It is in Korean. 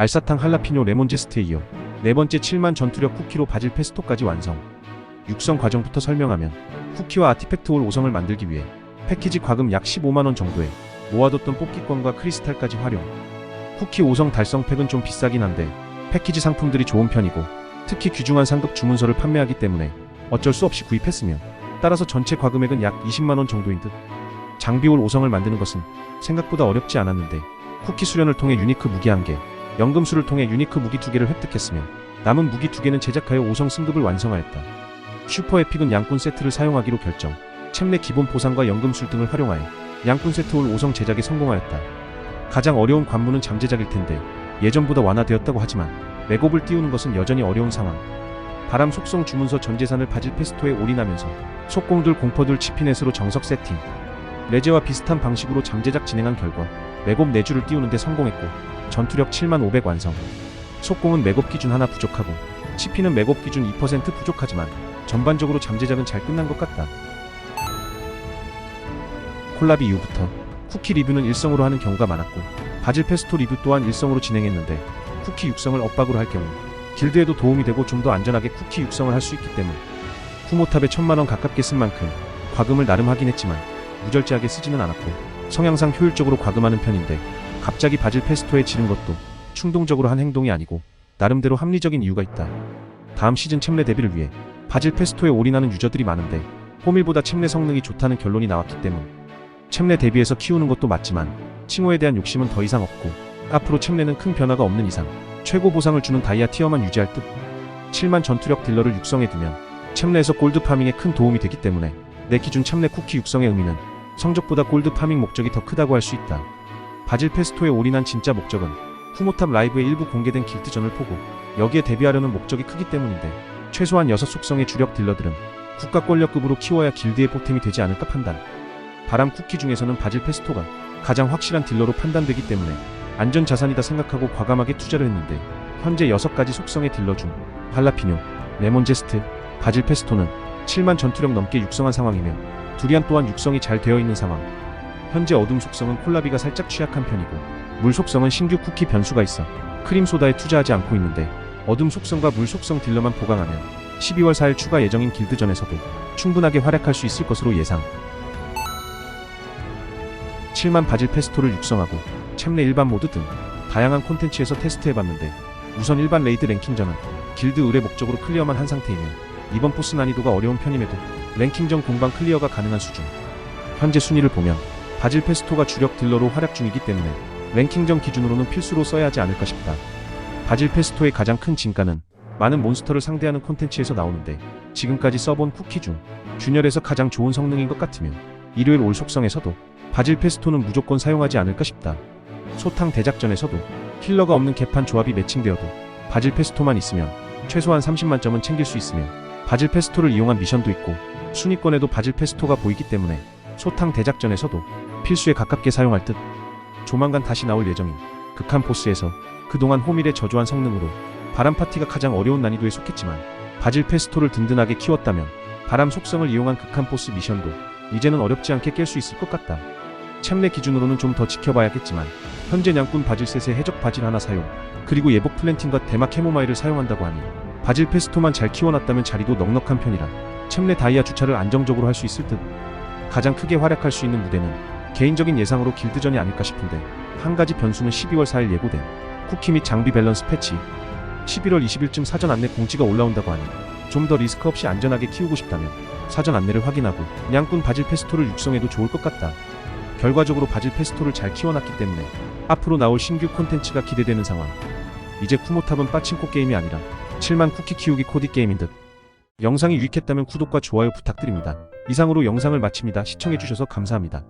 알사탕 할라피뇨 레몬 제스트에 이어 네 번째 7만 전투력 쿠키로 바질 페스토까지 완성. 육성 과정부터 설명하면 쿠키와 아티팩트 올 5성을 만들기 위해 패키지 과금 약 15만원 정도에 모아뒀던 뽑기권과 크리스탈까지 활용. 쿠키 5성 달성 팩은 좀 비싸긴 한데 패키지 상품들이 좋은 편이고 특히 귀중한 상급 주문서를 판매하기 때문에 어쩔 수 없이 구입했으며 따라서 전체 과금액은 약 20만원 정도인 듯. 장비 올 5성을 만드는 것은 생각보다 어렵지 않았는데 쿠키 수련을 통해 유니크 무기 1개, 연금술을 통해 유니크 무기 2개를 획득했으며 남은 무기 2개는 제작하여 5성 승급을 완성하였다. 슈퍼 에픽은 양꾼 세트를 사용하기로 결정. 챔내 기본 보상과 연금술 등을 활용하여 양꾼 세트 올 5성 제작에 성공하였다. 가장 어려운 관문은 잠제작일 텐데 예전보다 완화되었다고 하지만 맥업을 띄우는 것은 여전히 어려운 상황. 바람 속성 주문서 전 재산을 바질 페스토에 올인하면서 속공들 공포들 치피넷으로 정석 세팅. 레제와 비슷한 방식으로 잠제작 진행한 결과 맥업 4주를 띄우는데 성공했고 전투력 7만 500 완성. 속공은 맥업 기준 하나 부족하고 치피는 맥업 기준 2% 부족하지만 전반적으로 잠제작은 잘 끝난 것 같다. 콜라비 이후부터 쿠키 리뷰는 일성으로 하는 경우가 많았고 바질 페스토 리뷰 또한 일성으로 진행했는데 쿠키 육성을 엇박으로 할 경우 길드에도 도움이 되고 좀 더 안전하게 쿠키 육성을 할 수 있기 때문 후모탑에 천만원 가깝게 쓴 만큼 과금을 나름 하긴 했지만 무절제하게 쓰지는 않았고 성향상 효율적으로 과금하는 편인데 갑자기 바질 페스토에 지른 것도 충동적으로 한 행동이 아니고 나름대로 합리적인 이유가 있다. 다음 시즌 챔레 데뷔를 위해 바질 페스토에 올인하는 유저들이 많은데 호밀보다 챔레 성능이 좋다는 결론이 나왔기 때문 챔레 데뷔해서 키우는 것도 맞지만 칭호에 대한 욕심은 더 이상 없고 앞으로 챔레는 큰 변화가 없는 이상 최고 보상을 주는 다이아 티어만 유지할 듯 7만 전투력 딜러를 육성해두면 챔레에서 골드 파밍에 큰 도움이 되기 때문에 내 기준 챔레 쿠키 육성의 의미는 성적보다 골드 파밍 목적이 더 크다고 할 수 있다. 바질 페스토에 올인한 진짜 목적은 후모탑 라이브의 일부 공개된 길드전을 보고 여기에 데뷔하려는 목적이 크기 때문인데 최소한 6속성의 주력 딜러들은 국가 권력급으로 키워야 길드의 보탬이 되지 않을까 판단. 바람 쿠키 중에서는 바질 페스토가 가장 확실한 딜러로 판단되기 때문에 안전 자산이다 생각하고 과감하게 투자를 했는데 현재 6가지 속성의 딜러 중 할라피뇨, 레몬 제스트, 바질 페스토는 7만 전투력 넘게 육성한 상황이며 두리안 또한 육성이 잘 되어 있는 상황. 현재 어둠 속성은 콜라비가 살짝 취약한 편이고 물 속성은 신규 쿠키 변수가 있어 크림 소다에 투자하지 않고 있는데 어둠 속성과 물 속성 딜러만 보강하면 12월 4일 추가 예정인 길드전에서도 충분하게 활약할 수 있을 것으로 예상. 7만 바질 페스토를 육성하고 챔내 일반 모드 등 다양한 콘텐츠에서 테스트해봤는데 우선 일반 레이드 랭킹전은 길드 의뢰 목적으로 클리어만 한 상태이며 이번 보스 난이도가 어려운 편임에도 랭킹전 공방 클리어가 가능한 수준. 현재 순위를 보면 바질 페스토가 주력 딜러로 활약 중이기 때문에 랭킹전 기준으로는 필수로 써야 하지 않을까 싶다. 바질 페스토의 가장 큰 진가는 많은 몬스터를 상대하는 콘텐츠에서 나오는데 지금까지 써본 쿠키 중 균열에서 가장 좋은 성능인 것 같으며 일요일 올 속성에서도 바질 페스토는 무조건 사용하지 않을까 싶다. 소탕 대작전에서도 킬러가 없는 개판 조합이 매칭되어도 바질 페스토만 있으면 최소한 30만 점은 챙길 수 있으며 바질 페스토를 이용한 미션도 있고 순위권에도 바질 페스토가 보이기 때문에 소탕 대작전에서도 필수에 가깝게 사용할 듯 조만간 다시 나올 예정인 극한 보스에서 그동안 호밀의 저조한 성능으로 바람 파티가 가장 어려운 난이도에 속했지만 바질 페스토를 든든하게 키웠다면 바람 속성을 이용한 극한 보스 미션도 이제는 어렵지 않게 깰 수 있을 것 같다. 챔내 기준으로는 좀 더 지켜봐야겠지만 현재 냥꾼 바질셋의 해적 바질 하나 사용 그리고 예복 플랜팅과 대마 캐모마일을 사용한다고 하니 바질 페스토만 잘 키워놨다면 자리도 넉넉한 편이라 챔내 다이아 주차를 안정적으로 할 수 있을 듯 가장 크게 활약할 수 있는 무대는 개인적인 예상으로 길드전이 아닐까 싶은데 한 가지 변수는 12월 4일 예고된 쿠키 및 장비 밸런스 패치 11월 20일쯤 사전 안내 공지가 올라온다고 하니 좀 더 리스크 없이 안전하게 키우고 싶다면 사전 안내를 확인하고 냥꾼 바질 페스토를 육성해도 좋을 것 같다. 결과적으로 바질 페스토를 잘 키워놨기 때문에 앞으로 나올 신규 콘텐츠가 기대되는 상황. 이제 쿠모탑은 빠친코 게임이 아니라 7만 쿠키 키우기 코디 게임인 듯. 영상이 유익했다면 구독과 좋아요 부탁드립니다. 이상으로 영상을 마칩니다. 시청해주셔서 감사합니다.